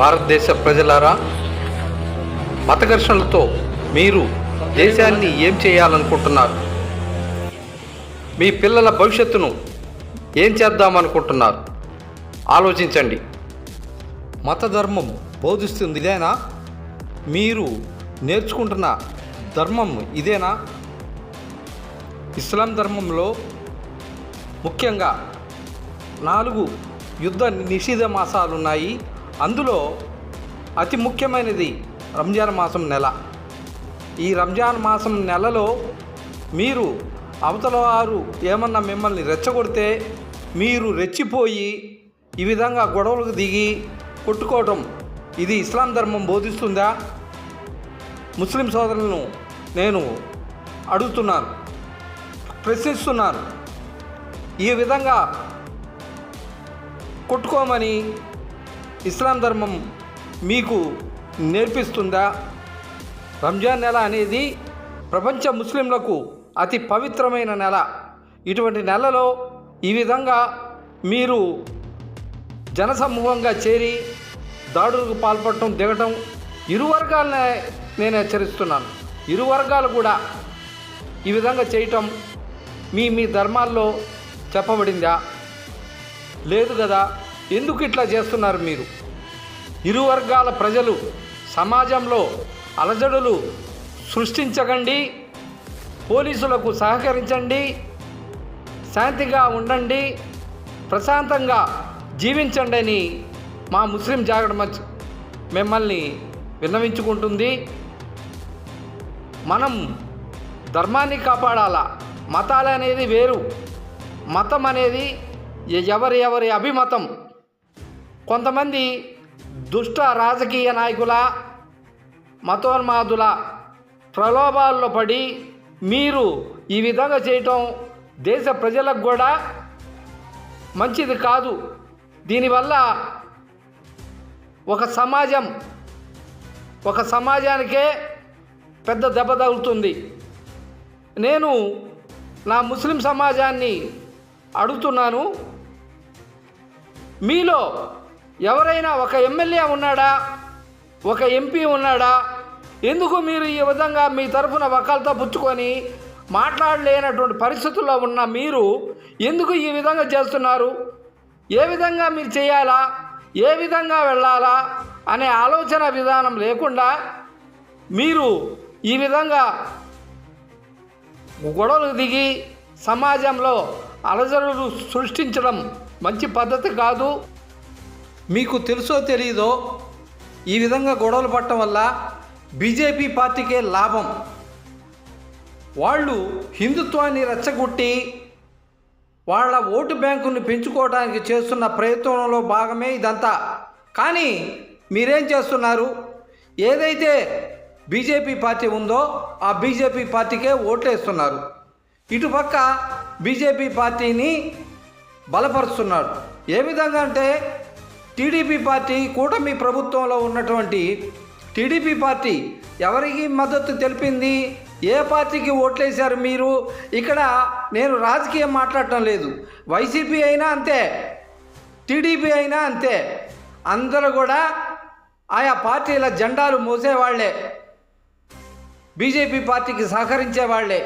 భారతదేశ ప్రజలారా మత ఘర్షణలతో మీరు దేశాన్ని ఏం చేయాలనుకుంటున్నారు? మీ పిల్లల భవిష్యత్తును ఏం చేద్దామనుకుంటున్నారు? ఆలోచించండి. మత ధర్మం బోధిస్తుంది ఇదేనా? మీరు నేర్చుకుంటున్న ధర్మం ఇదేనా? ఇస్లాం ధర్మంలో ముఖ్యంగా నాలుగు యుద్ధ నిషేధ మాసాలు ఉన్నాయి అందులో అతి ముఖ్యమైనది రంజాన్ మాసం నెల. ఈ రంజాన్ మాసం నెలలో మీరు అవతల వారు ఏమన్నా మిమ్మల్ని రెచ్చగొడితే మీరు రెచ్చిపోయి ఈ విధంగా గొడవలకు దిగి కొట్టుకోవటం ఇది ఇస్లాం ధర్మం బోధిస్తుందా? ముస్లిం సోదరులను నేను అడుగుతున్నాను ప్రశ్నిస్తున్నాను. ఈ విధంగా కొట్టుకోమని ఇస్లాం ధర్మం మీకు నేర్పిస్తుందా? రంజాన్ నెల అనేది ప్రపంచ ముస్లింలకు అతి పవిత్రమైన నెల. ఇటువంటి నెలలో ఈ విధంగా మీరు జనసమూహంగా చేరి దాడులకు పాల్పడటం దిగటం ఇరు వర్గాలనే నేను హెచ్చరిస్తున్నాను. ఇరు వర్గాలు కూడా ఈ విధంగా చేయటం మీ మీ ధర్మాల్లో చెప్పబడిందా? లేదు కదా? ఎందుకు ఇట్లా చేస్తున్నారు మీరు? ఇరు వర్గాల ప్రజలు సమాజంలో అలజడులు సృష్టించకండి పోలీసులకు సహకరించండి శాంతిగా ఉండండి ప్రశాంతంగా జీవించండి అని మా ముస్లిం జాగరణ మంచ్ మిమ్మల్ని విన్నవించుకుంటుంది. మనం ధర్మాన్ని కాపాడాలా? మతాలు అనేది వేరు. మతం అనేది ఎవరి ఎవరి అభిమతం? కొంతమంది దుష్ట రాజకీయ నాయకుల మతోన్మాదుల ప్రలోభాల్లో పడి మీరు ఈ విధంగా చేయటం దేశ ప్రజలకు కూడా మంచిది కాదు. దీనివల్ల ఒక సమాజం ఒక సమాజానికే పెద్ద దెబ్బ తగులుతుంది. నేను నా ముస్లిం సమాజాన్ని అడుగుతున్నాను. మీలో ఎవరైనా ఒక ఎమ్మెల్యే ఉన్నాడా? ఒక ఎంపీ ఉన్నాడా? ఎందుకు మీరు ఈ విధంగా మీ తరఫున వకాలతో పుచ్చుకొని మాట్లాడలేనటువంటి పరిస్థితుల్లో ఉన్న మీరు ఎందుకు ఈ విధంగా చేస్తున్నారు? ఏ విధంగా మీరు చేయాలా? ఏ విధంగా వెళ్ళాలా? అనే ఆలోచన విధానం లేకుండా మీరు ఈ విధంగా గొడవలు దిగి సమాజంలో అలజడులు సృష్టించడం మంచి పద్ధతి కాదు. మీకు తెలుసో తెలియదో ఈ విధంగా గొడవలు పట్టడం వల్ల బీజేపీ పార్టీకే లాభం. వాళ్ళు హిందుత్వాన్ని రెచ్చగొట్టి వాళ్ళ ఓటు బ్యాంకుని పెంచుకోవడానికి చేస్తున్న ప్రయత్నంలో భాగమే ఇదంతా. కానీ మీరేం చేస్తున్నారు? ఏదైతే బీజేపీ పార్టీ ఉందో ఆ బీజేపీ పార్టీకే ఓట్లేస్తున్నారు. ఇటుపక్క బీజేపీ పార్టీని బలపరుస్తున్నాడు ఏ విధంగా అంటే టీడీపీ పార్టీ కూటమి ప్రభుత్వంలో ఉన్నటువంటి టీడీపీ పార్టీ ఎవరికి మద్దతు తెలిపింది? ఏ పార్టీకి ఓట్లేశారు మీరు? ఇక్కడ నేను రాజకీయం మాట్లాడటం లేదు. వైసీపీ అయినా అంతే టీడీపీ అయినా అంతే. అందరూ కూడా ఆయా పార్టీల జెండాలు మోసేవాళ్ళే. బీజేపీ పార్టీకి సహకరించే వాళ్ళే